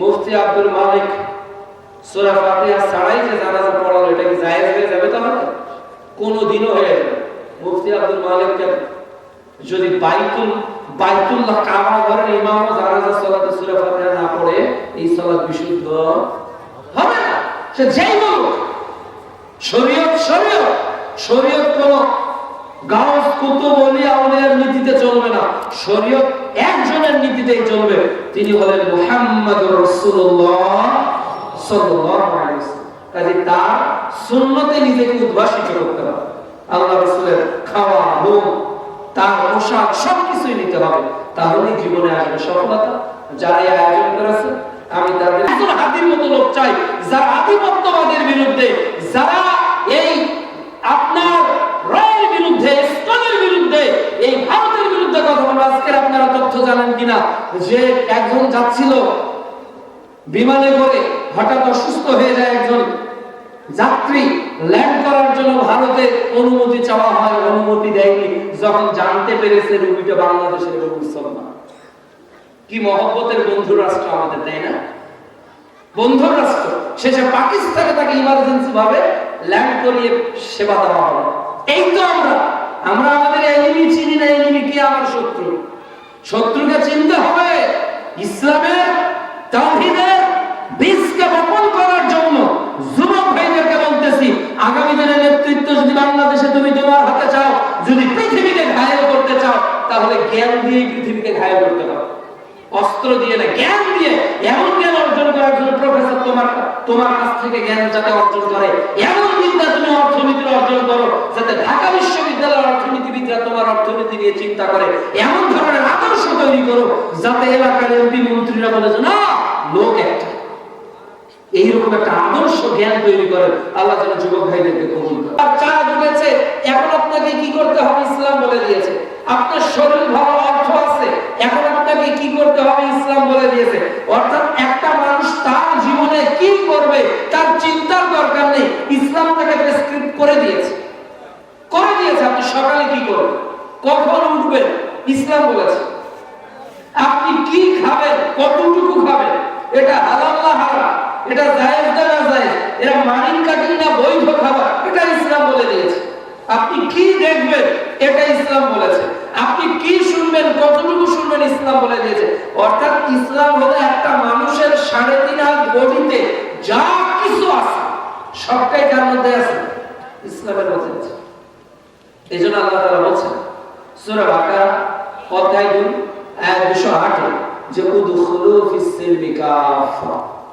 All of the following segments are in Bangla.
মুফতি আব্দুল মালিক সূরা ফাতিহা ছাড়াই যে জানাজা পড়ালো, এটা কি জায়েজ হয়ে যাবে তাহলে? কোনোদিনও হয়ে যাবে। মুফতি আব্দুল মালিককে যদি বাইতুল, বাইতুল্লাহ কাবা ঘরের ইমাম জানাজা সালাতে সূরা ফাতিহা না পড়ে, এই সালাত বিশুদ্ধ হবে না। সে যেই বলুক, শরীয়ত শরীয়ত শরীয়ত কোন গাউস, কুতুব ওলি আউলিয়ার নীতিতে চলবে না। শরীয়ত একজনের নীতিতেই চলবে। তিনি হলেন কাজে তার সুন্নতে নিজেকে উদ্ভাসিত করতে হবে। আল্লাহ খাওয়া তার পোশাক নিতে হবে। জীবনে আসবে সফলতা। যারা আয়োজন করেছে, আমি তাদের হাতির মতো লোক চাই, যারা আধিপত্যবাদের বিরুদ্ধে, যারা এই আপনার অনুমতি চাওয়া হয়, অনুমতি দেয়নি। যখন জানতে পেরেছে রুগীটা বাংলাদেশের মুসলমান। কি মহব্বতের বন্ধু রাষ্ট্র আমাদের, তাই না? বন্ধু রাষ্ট্র। শেষে পাকিস্তানে তাকে ইমার্জেন্সি ভাবে ল্যান্ড করিয়ে সেবা দেওয়া হলো। এই তো আমরা। আমরা আমাদের এনিমি চিনি না এনিমি কি আমার শত্রু? শত্রুকে চিনতে হবে ইসলামের তাওহীদের বীজকে বপন করার জন্য। যুবক ভাইদেরকে বলতেছি, আগামী দিনের নেতৃত্ব যদি বাংলাদেশে তুমি তোমার হাতে চাও, যদি পৃথিবীকে ঘায়ল করতে চাও, তাহলে জ্ঞান দিয়ে পৃথিবীকে ঘায়ল করতে হবে অস্ত্র দিয়ে না, জ্ঞান দিয়ে, এমন জ্ঞান অর্জন করার জন্য প্রফেসর তোমার তোমার কাছ থেকে জ্ঞান যাতে অর্জন করে। এমন বিদ্যা তুমি অর্থনীতির অর্জন করো, যাতে ঢাকা বিশ্ববিদ্যালয়ের অর্থনীতিবিদরা তোমার অর্থনীতি নিয়ে চিন্তা করে। এমন ধরনের আদর্শ তৈরি করো, যাতে এলাকার এমপি মন্ত্রীরা বলে না, লোক একটা। এইরকম একটা আদর্শ জ্ঞান তৈরি করে আল্লাহ যেন যুবক ভাইদেরকে কবুল করে। চা ঢুকেছে এখন আপনাকে কি করতে হবে? ইসলাম বলে দিয়েছে আপনার শরীর ভালো অর্থ আছে এখন আপনাকে কি করতে হবে, ইসলাম বলে দিয়েছে। অর্থাৎ একটা মানুষ তার জীবনে কি করবে, তার চিন্তার দরকার নেই। ইসলাম তাকে প্রেসক্রিপ্ট করে দিয়েছে। করে দিয়েছে, আপনি সকালে কি করবেন? কখন উঠবেন? ইসলাম বলেছে। আপনি কি খাবেন? কতটুকু খাবেন? এটা হালাল না হারাম? এটা জায়েজ না না জায়েজ এটা মানিক কাটি না বৈধ খাবার? এটা ইসলাম বলে দিয়েছে। আপনি কি দেখবেন? এটা ইসলাম বলেছে। আপনি কি শুনবেন? কতটুকু শুনবেন? ইসলাম বলে দিয়েছে। অর্থাৎ ইসলাম হলো একটা মানুষের সাড়ে তিন হাত বডিতে যা কিছু আছে, সবটাই তার মধ্যে আছে। ইসলামের মধ্যে আছে। এই জন্য আল্লাহ তাআলা বলছেন, সূরা বাকারা, অধ্যায় 2 আয়াত 208 যে উদখুলু ফিস সিলমি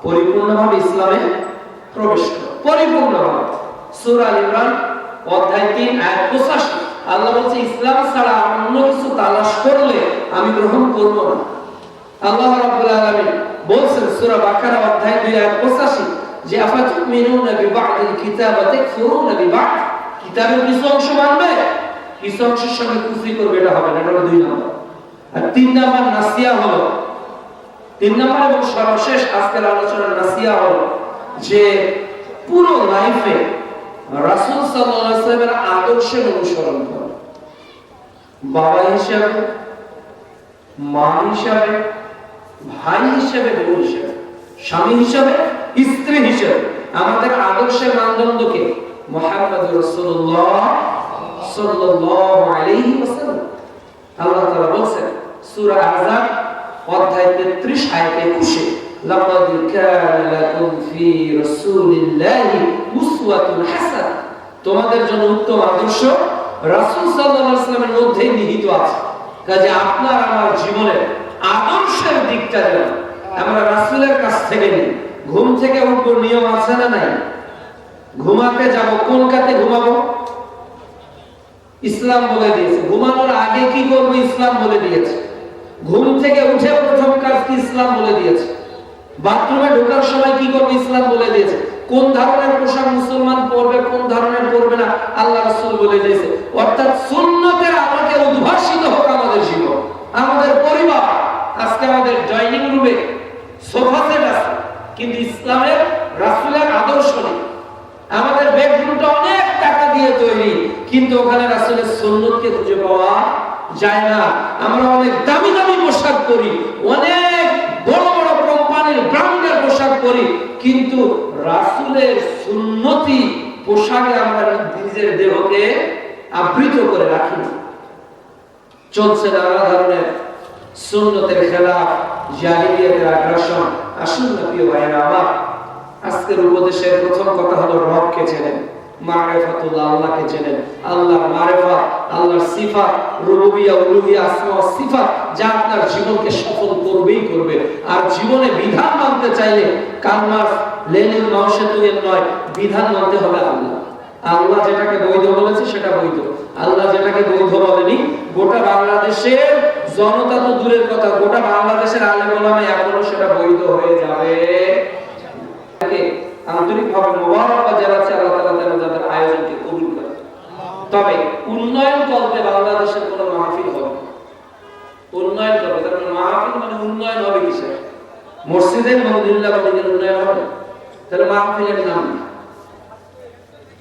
পরিপূর্ণভাবে ইসলামে প্রবেশ করো। পরিপূর্ণভাবে। ইমরান, অধ্যায় 3 আয়াত 85 আল্লাহ বলছে, ইসলাম ছাড়া অন্য কিছু তালাশ করলে আমি গ্রহণ করব না। আল্লাহ রাব্বুল আলামিন বলছেন, সূরা বাকারা অধ্যায় 2 আয়াত 85 যে আফাতুমিনুনা বিবাদিল কিতাব ওয়া তাকফুরুনা বিবাদ। কিতাবের কিছু অংশ মানবে, কিছু অংশের সঙ্গে কুফরি করবে, এটা হবে না, এটা দুই নম্বর। আর তিন নম্বর নাসিয়া হলো। তিন নম্বর এবং সর্বশেষ আজকের আলোচনার নাসিয়া হলো যে পুরো লাইফে রাসূল সাল্লাল্লাহু আলাইহি ওয়াসাল্লামের আদর্শের অনুসরণ করো। বাবা হিসাবে, মা হিসাবে, ভাই হিসাবে, বোন হিসাবে, স্বামী হিসাবে, স্ত্রী হিসাবে। আমাদের আদর্শের মানদণ্ডকে মোহাম্মদ সাল্লাল্লাহু আলাইহি ওয়াসাল্লাম। আল্লাহ তাআলা সূরা আহজাব অধ্যায় 33 আয়াত 21 লাকাদ কানা লাকুম ফি রাসূলিল্লাহি উসওয়াতুন হাসানাহ। তোমাদের জন্য উত্তম আদর্শ রাসূল নিহিত আছে। কাজে আপনার আমার আদর্শের দিকটা যেন আমরা কাছ থেকে নিই। ঘুম থেকে উঠবো, নিয়ম আছে না নাই? ঘুমাতে যাব, কোন কাতে ঘুমাবো? ইসলাম বলে দিয়েছে। ঘুমানোর আগে কি করব? ইসলাম বলে দিয়েছে। ঘুম থেকে উঠে প্রথম কাজ কি? ইসলাম বলে দিয়েছে। বাথরুমে ঢোকার সময় কি করব? ইসলাম বলে দিয়েছে। কোন ধরনের পোশাক মুসলমান পরবে, কোন ধরনের পরবে না, আল্লাহ রাসূল বলে দিয়েছে, অর্থাৎ সুন্নতের আলোকে উদ্ভাসিত হোক আমাদের জীবন, আমাদের পরিবার, আজকে আমাদের ডাইনিং রুমে সোফা সেট আছে, কিন্তু ইসলামের রাসূলের আদর্শ নেই। আমাদের বেডরুমটা অনেক টাকা দিয়ে তৈরি, কিন্তু ওখানে রাসূলের সুন্নতকে খুঁজে পাওয়া যায় না। আমরা অনেক দামি দামি পোশাক পরি, অনেক ব্র্যান্ড করি কিন্তু রাসুলের সুন্নতি পোশাকে আমরা নিজের দেহকে আবৃত করে রাখি চলছে নানা ধরনের সুন্নতের খেলাফ জাহিলিয়াতের আগ্রাসন। আসুন না প্রিয় ভাইয়েরা, আমার আজকের উপদেশের প্রথম কথা হলো রবকে চেনেন। মারেফাতুল্লাহ, আল্লাহকে চেনেন। আল্লাহর মারেফাত, আল্লাহর সিফাত, রুবুবিয়া, উলুহিয়া, আসমা সিফাত যা আপনার জীবনকে সফল করবেই করবে। আর জীবনে বিধান মানতে চাইলে নয়, বিধান মানতে হবে আল্লাহ। আল্লাহ যেটাকে বৈধ বলেছে সেটা বৈধ। আল্লাহ যেটাকে বৈধ বলেনি, গোটা বাংলাদেশের জনতা তো দূরের কথা, গোটা বাংলাদেশের আলেম ওলামা এখনও সেটা বৈধ হয়ে যাবে। আন্তরিকভাবে মোবারকবাদ জানাচ্ছি আল্লাহ তাআলা যেন যাদের আয়োজনকে কবুল করে। তবে উন্নয়ন করতে বাংলাদেশের কোনো মাহফিল হবে। উন্নয়ন করবে। তার মানে মাহফিল মানে উন্নয়ন হবে কিসের? মসজিদের মন্দিল্লা মন্দিরের উন্নয়ন হবে? তাহলে মাহফিলের নাম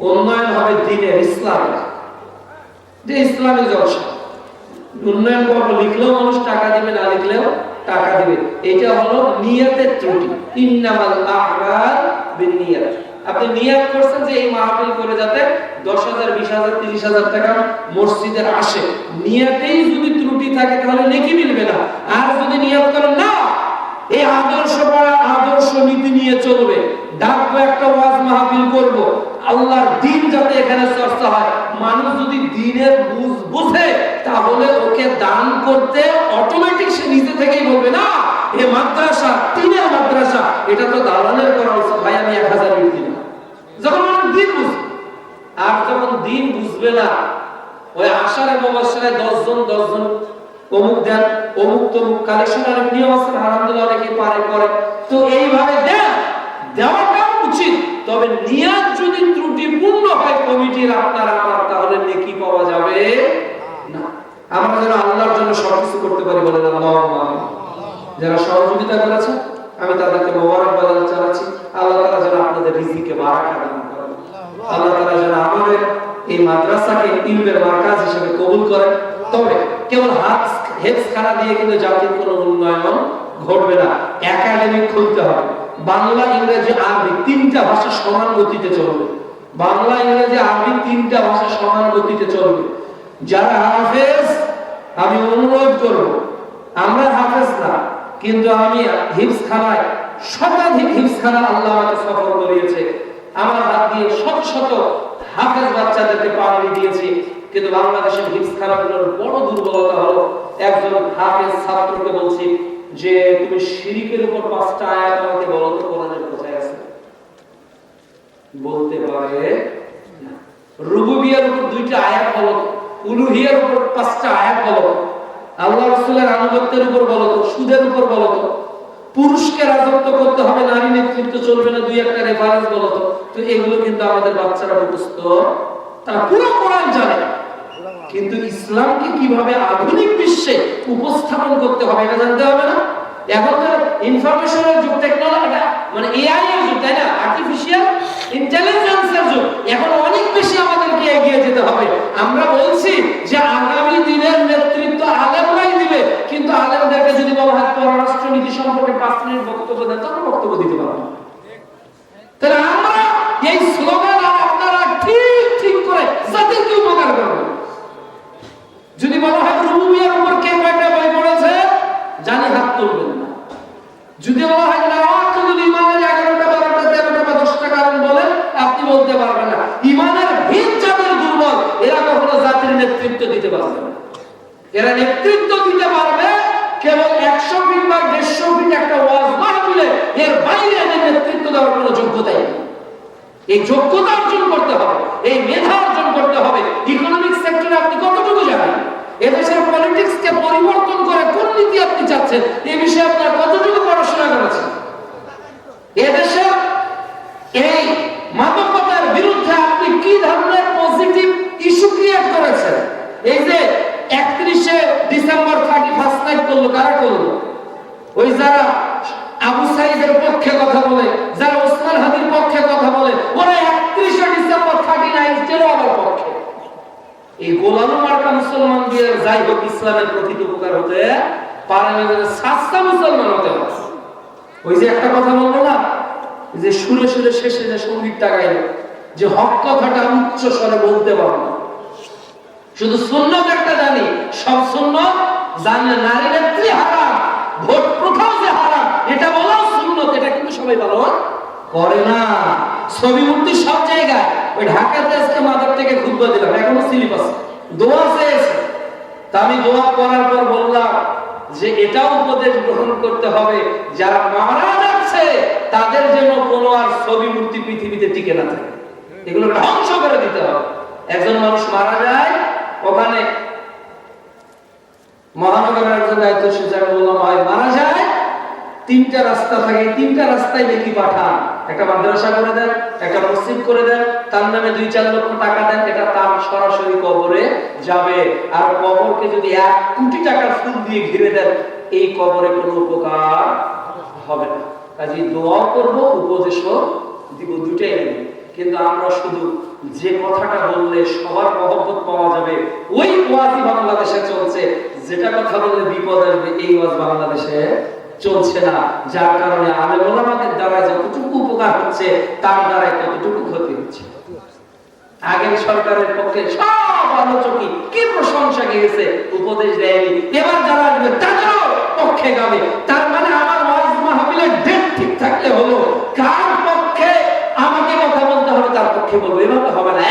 উন্নয়ন হবে দিনের ইসলামের যে ইসলামী জলসা উন্নয়ন পর্ব লিখলেও মানুষ টাকা দিবে, না লিখলেও টাকা দিবে। এটা হলো নিয়তের ত্রুটি। ইন্নামাল আ'মাল বিন্নিয়াত আপনি নিয়ত করছেন যে এই মাহফিল করে যাতে দশ হাজার, বিশ হাজার, তিরিশ হাজার টাকা মসজিদের আসে। নিয়তেই যদি ত্রুটি থাকে তাহলে নেকি মিলবে না। আর যদি নিয়ত করেন, না! এই আদর্শ পড়া আদর্শ নীতি নিয়ে চলবে। ডাকবো একটা ওয়াজ মাহফিল করব। আল্লাহর দিন যাতে এখানে চর্চা হয়। মানুষ যদি দিনের বুঝ বুঝে, তাহলে ওকে দান করতে অটোমেটিক সে নিজে থেকেই বলবে, না, এ মাদ্রাসা, তিনের মাদ্রাসা, এটা তো দালালের করা উচিত। ভাই, আমি এক হাজার দিলাম। যখন মানুষ দিন বুঝবে আর যখন দিন বুঝবে না, ওই মুবাশশারে 10 দশজন 10 অমুক দেন, অমুক তমুক কালেকশন অনেক নিয়ম আছে, আলহামদুলিল্লাহ অনেকে পারে, করে। তো এইভাবে দেন দেওয়াটা উচিত। তবে নিয়াত যদি ত্রুটিপূর্ণ হয় কমিটির আপনার আমার, তাহলে নেকি পাওয়া যাবে না। আমরা যেন আল্লাহর জন্য সবকিছু করতে পারি বলেন আল্লাহ যারা সহযোগিতা করেছে, আমি তাদেরকে মোবারকবাদ জানাচ্ছি। আল্লাহ তাআলা যেন আপনাদের রিজিকে বারাকা দান করেন। আল্লাহ তাআলা যেন আমাদের এই মাদ্রাসাকে ইলমের মার্কাজ হিসেবে কবুল করেন। তবে কেবল হাত হেফস খানা দিয়ে কিন্তু জাতির কোনো উন্নয়ন ঘটবে না। একাডেমি খুলতে হবে। বাংলা, ইংরেজি, আরবি তিনটা ভাষা সমান গতিতে চলবে। বাংলা, ইংরেজি, আরবি তিনটা ভাষা সমান গতিতে চলবে। যারা হাফেজ, আমি অনুরোধ করব, আমরা হাফেজ না, কিন্তু আমি হিফস খানায় শতাধিক হিফস খানা আল্লাহ আমাকে সফল করিয়েছে। আমার হাত দিয়ে শত শত হাফেজ বাচ্চাদেরকে পাওয়ানি দিয়েছি, কিন্তু বাংলাদেশের হিফস খানাগুলোর বড় দুর্বলতা হলো, একজন হাফেজ ছাত্রকে বলছি যে তুমি শিরিকের উপর পাঁচটা আয়াত আমাকে বলো তো, কোরআনের কোথায় আছে? বলতে পারে রুবুবিয়ার উপর দুইটা আয়াত বলো উলুহিয়ার উপর পাঁচটা আয়াত বলো। আল্লাহ রাসূলের আনুগত্যের উপর বলো তো, সুদের উপর বলো তো, পুরুষকে রাজত্ব করতে হবে, নারী নেতৃত্ব চলবে না, দুই একটা রেফারেন্স বলো তো। তো এগুলো কিন্তু আমাদের বাচ্চারা মুখস্থ, তারা পুরো কোরআন জানে। কিন্তু ইসলামকে কীভাবে আধুনিক বিশ্বে উপস্থাপন করতে হবে এটা জানতে হবে না? ইনফরমেশনের যুগ টেকনোলজি মানে এআই এর যুগ, তাই না? আর্টিফিশিয়াল যুগ। এখন অনেক বেশি আমাদেরকে এগিয়ে যেতে হবে। আমরা বলছি যে আগামী দিনের নেতৃত্ব আলেমরাই দিবে, কিন্তু আলেমদেরকে যদি বলা হয় পররাষ্ট্র নীতি সম্পর্কে পাঁচ মিনিট বক্তব্য দেন, তখন বক্তব্য দিতে পারব। তাহলে আমরা এই স্লোগান আপনারা ঠিক ঠিক করে জাতিকে উপকার করবেন যদি বলা হয় রুবুবিয়ার উপর কে কয়টা বই পড়েছে, জানি হাত তুলবেন না। যদি বলা হয় না আকিদুল ইমানের 11টা 12টা 13টা বা 10টা কারণ বলেন, আপনি বলতে পারবেন না। ইমানের ভিত যাদের দুর্বল, এরা কখনো জাতির নেতৃত্ব দিতে পারবে না। এরা নেতৃত্ব দিতে পারবে, কেবল 100 ফিট বা 150 ফিট একটা ওয়াজ মাহফিলে এর বাইরে এদের নেতৃত্ব দেওয়ার কোনো যোগ্যতাই নেই। এই যোগ্যতা অর্জন করতে হবে এই মেধা অর্জন করতে হবে ইকোনমিক সেক্টরে আপনি কতটুকু জানেন এদেশের পলিটিক্স কে পরিবর্তন করে কোন নীতি আপনি চাচ্ছেন? এই বিষয়ে আপনার কতটুকু পড়াশোনা করেছেন? এদেশের এই মাদকতার বিরুদ্ধে আপনি কি ধরনের পজিটিভ ইস্যু ক্রিয়েট করেছেন? এই যে একত্রিশে ডিসেম্বর থার্টি ফার্স্ট নাইট করল, কারা করল? ওই যারা আবু সাইদের পক্ষে কথা বলে, যারা ওসমান হাদির পক্ষে কথা বলে ওরা একত্রিশে ডিসেম্বর থার্টি নাইন আমার পক্ষে এই গোলাম মার্কা মুসলমান দিয়ে যাই হোক ইসলামের প্রকৃত উপকার হতে পারে না সাতটা মুসলমান হতে ওই যে একটা কথা বলব না যে সুরে সুরে শেষে যে সঙ্গীতটা গাইল যে হক কথাটা উচ্চ স্বরে বলতে পারব না। শুধু সুন্নত একটা জানি, সব সুন্নত জানলে নারী নেত্রী হারাম, ভোট যে হারাম, এটা বলাও সুন্নত, এটা কিন্তু সবাই পালন করে না। ছবি মূর্তি সব জায়গায়, ওই ঢাকাতে আজকে মাদার থেকে খুঁজবা দিলাম, এখনও আছে দোয়া চেয়েছে। তা আমি দোয়া করার পর বললাম যে এটাও উপদেশ গ্রহণ করতে হবে, যারা মারা যাচ্ছে, তাদের জন্য কোনো আর ছবি মূর্তি পৃথিবীতে টিকে না থাকে। এগুলো ধ্বংস করে দিতে হবে। একজন মানুষ মারা যায়, ওখানে মহানগরের একজন বললাম মারা তিনটা রাস্তা থাকে। তিনটা রাস্তায় দেখি পাঠান। একটা মাদ্রাসা করে দেন, একটা মসজিদ করে দেন, তার নামে দুই চার লক্ষ টাকা দেন, এটা তার সরাসরি কবরে যাবে। আর কবরকে যদি এক কোটি টাকার ফুল দিয়ে ঘিরে দেন, এই কবরে কোনো উপকার হবে না। কাজে দোয়া করব, উপদেশও দিব দুটাই নেব। কিন্তু আমরা শুধু যে কথাটা বললে সবার মহব্বত পাওয়া যাবে, ওই ওয়াজই বাংলাদেশে চলছে। যেটা কথা বললে বিপদ আসবে, এই ওয়াজ বাংলাদেশে চলছে না। যার কারণে আলেম ওলামাদের দ্বারা যতটুকু উপকার হচ্ছে, তার দ্বারা কতটুকু ক্ষতি হচ্ছে। আগের সরকারের পক্ষে সব আলোচকই কি প্রশংসা গিয়েছে, উপদেশ দেয়নি। এবার যারা আসবে তাদেরও পক্ষে গাবে তার মানে আমার ওয়াজ মাহফিলের ডেট ঠিক থাকলে হলো। কার পক্ষে আমাকে কথা বলতে হবে, তার পক্ষে বলব। এভাবে হবে না।